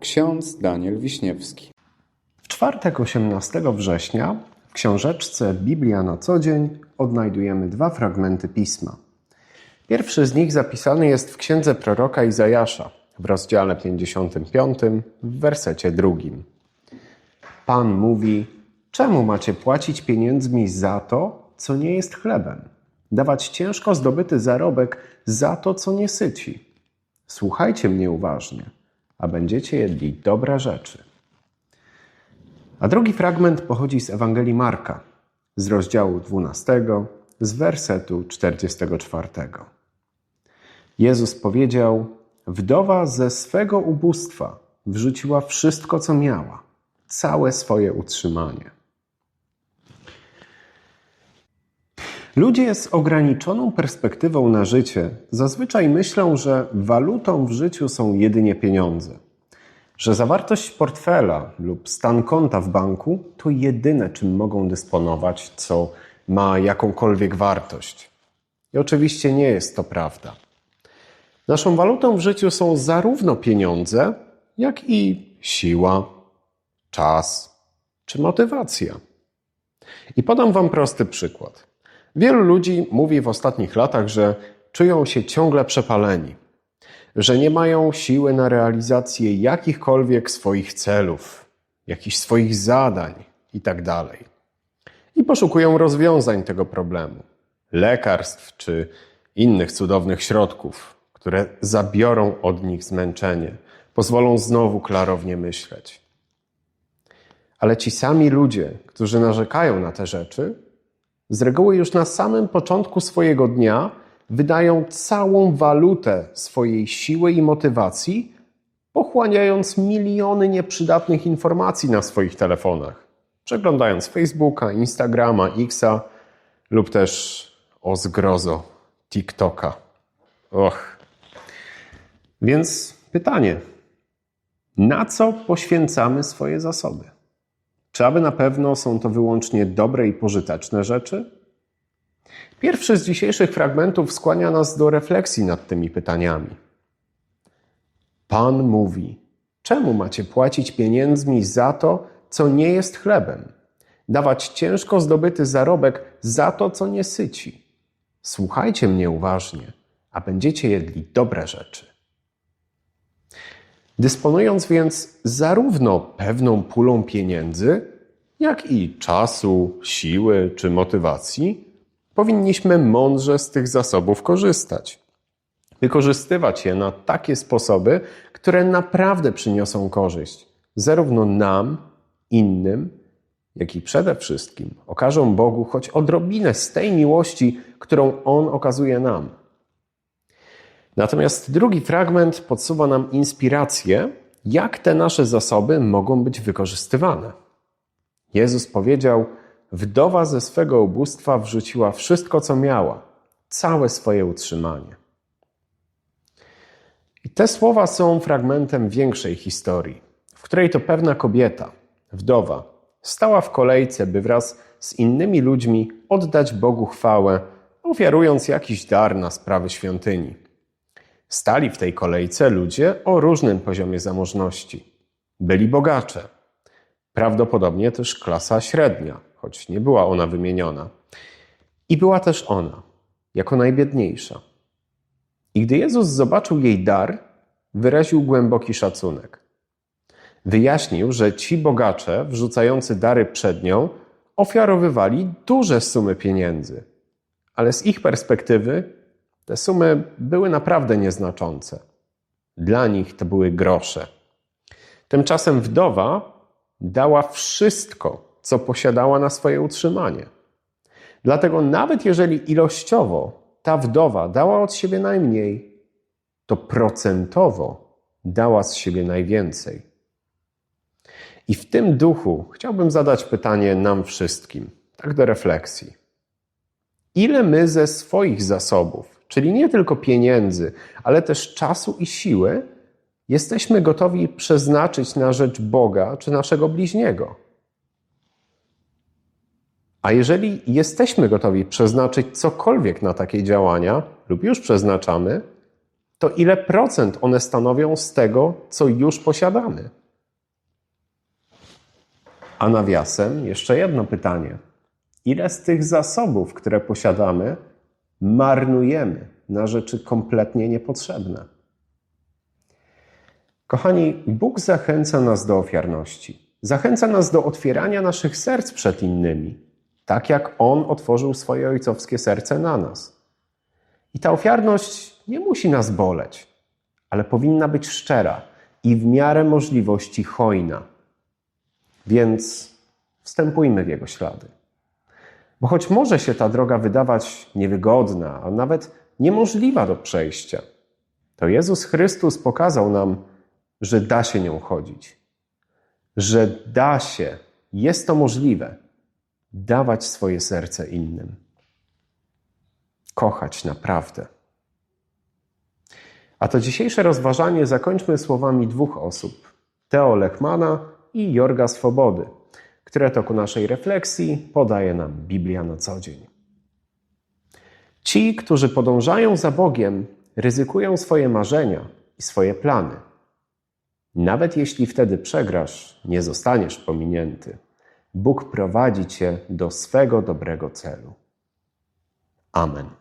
Ksiądz Daniel Wiśniewski. W czwartek 18 września w książeczce Biblia na co dzień odnajdujemy dwa fragmenty pisma. Pierwszy z nich zapisany jest w księdze proroka Izajasza w rozdziale 55 w wersecie drugim. Pan mówi: Czemu macie płacić pieniędzmi za to, co nie jest chlebem? Dawać ciężko zdobyty zarobek za to, co nie syci. Słuchajcie mnie uważnie, a będziecie jedli dobre rzeczy. A drugi fragment pochodzi z Ewangelii Marka, z rozdziału 12, z wersetu 44. Jezus powiedział: Wdowa ze swego ubóstwa wrzuciła wszystko, co miała, całe swoje utrzymanie. Ludzie z ograniczoną perspektywą na życie zazwyczaj myślą, że walutą w życiu są jedynie pieniądze że zawartość portfela lub stan konta w banku to jedyne, czym mogą dysponować, co ma jakąkolwiek wartość. I oczywiście nie jest to prawda. Naszą walutą w życiu są zarówno pieniądze, jak i siła, czas czy motywacja. I podam Wam prosty przykład. Wielu ludzi mówi w ostatnich latach, że czują się ciągle przepaleni że nie mają siły na realizację jakichkolwiek swoich celów, jakichś swoich zadań itd. I poszukują rozwiązań tego problemu, lekarstw czy innych cudownych środków, które zabiorą od nich zmęczenie, pozwolą znowu klarownie myśleć. Ale ci sami ludzie, którzy narzekają na te rzeczy, z reguły już na samym początku swojego dnia wydają całą walutę swojej siły i motywacji, pochłaniając miliony nieprzydatnych informacji na swoich telefonach, przeglądając Facebooka, Instagrama, Xa lub też o zgrozo TikToka. Och. Więc pytanie: na co poświęcamy swoje zasoby? Czy aby na pewno są to wyłącznie dobre i pożyteczne rzeczy? Pierwszy z dzisiejszych fragmentów skłania nas do refleksji nad tymi pytaniami. Pan mówi: Czemu macie płacić pieniędzmi za to, co nie jest chlebem? Dawać ciężko zdobyty zarobek za to, co nie syci. Słuchajcie mnie uważnie, a będziecie jedli dobre rzeczy. Dysponując więc zarówno pewną pulą pieniędzy, jak i czasu, siły czy motywacji, powinniśmy mądrze z tych zasobów korzystać. Wykorzystywać je na takie sposoby, które naprawdę przyniosą korzyść zarówno nam, innym, jak i przede wszystkim okażą Bogu choć odrobinę z tej miłości, którą On okazuje nam. Natomiast drugi fragment podsuwa nam inspirację, jak te nasze zasoby mogą być wykorzystywane. Jezus powiedział: Wdowa ze swego ubóstwa wrzuciła wszystko, co miała, całe swoje utrzymanie. I te słowa są fragmentem większej historii, w której to pewna kobieta, wdowa, stała w kolejce, by wraz z innymi ludźmi oddać Bogu chwałę, ofiarując jakiś dar na sprawy świątyni. Stali w tej kolejce ludzie o różnym poziomie zamożności. Byli bogacze, prawdopodobnie też klasa średnia choć nie była ona wymieniona. I była też ona, jako najbiedniejsza. I gdy Jezus zobaczył jej dar, wyraził głęboki szacunek. Wyjaśnił, że ci bogacze, wrzucający dary przed nią, ofiarowywali duże sumy pieniędzy, ale z ich perspektywy te sumy były naprawdę nieznaczące. Dla nich to były grosze. Tymczasem wdowa dała wszystko, co posiadała na swoje utrzymanie. Dlatego nawet jeżeli ilościowo ta wdowa dała od siebie najmniej, to procentowo dała z siebie najwięcej. I w tym duchu chciałbym zadać pytanie nam wszystkim, tak do refleksji. Ile my ze swoich zasobów, czyli nie tylko pieniędzy, ale też czasu i siły, jesteśmy gotowi przeznaczyć na rzecz Boga czy naszego bliźniego? A jeżeli jesteśmy gotowi przeznaczyć cokolwiek na takie działania, lub już przeznaczamy, to ile procent one stanowią z tego, co już posiadamy? A nawiasem jeszcze jedno pytanie. Ile z tych zasobów, które posiadamy, marnujemy na rzeczy kompletnie niepotrzebne? Kochani, Bóg zachęca nas do ofiarności. Zachęca nas do otwierania naszych serc przed innymi, tak jak On otworzył swoje ojcowskie serce na nas. I ta ofiarność nie musi nas boleć, ale powinna być szczera i w miarę możliwości hojna. Więc wstępujmy w Jego ślady. Bo choć może się ta droga wydawać niewygodna, a nawet niemożliwa do przejścia, to Jezus Chrystus pokazał nam, że da się nią chodzić, że da się, jest to możliwe, dawać swoje serce innym, kochać naprawdę. A to dzisiejsze rozważanie zakończmy słowami dwóch osób: Teo Lechmana i Jorga Swobody, które to ku naszej refleksji podaje nam Biblia na co dzień. Ci, którzy podążają za Bogiem, ryzykują swoje marzenia i swoje plany. Nawet jeśli wtedy przegrasz, nie zostaniesz pominięty. Bóg prowadzi cię do swego dobrego celu. Amen.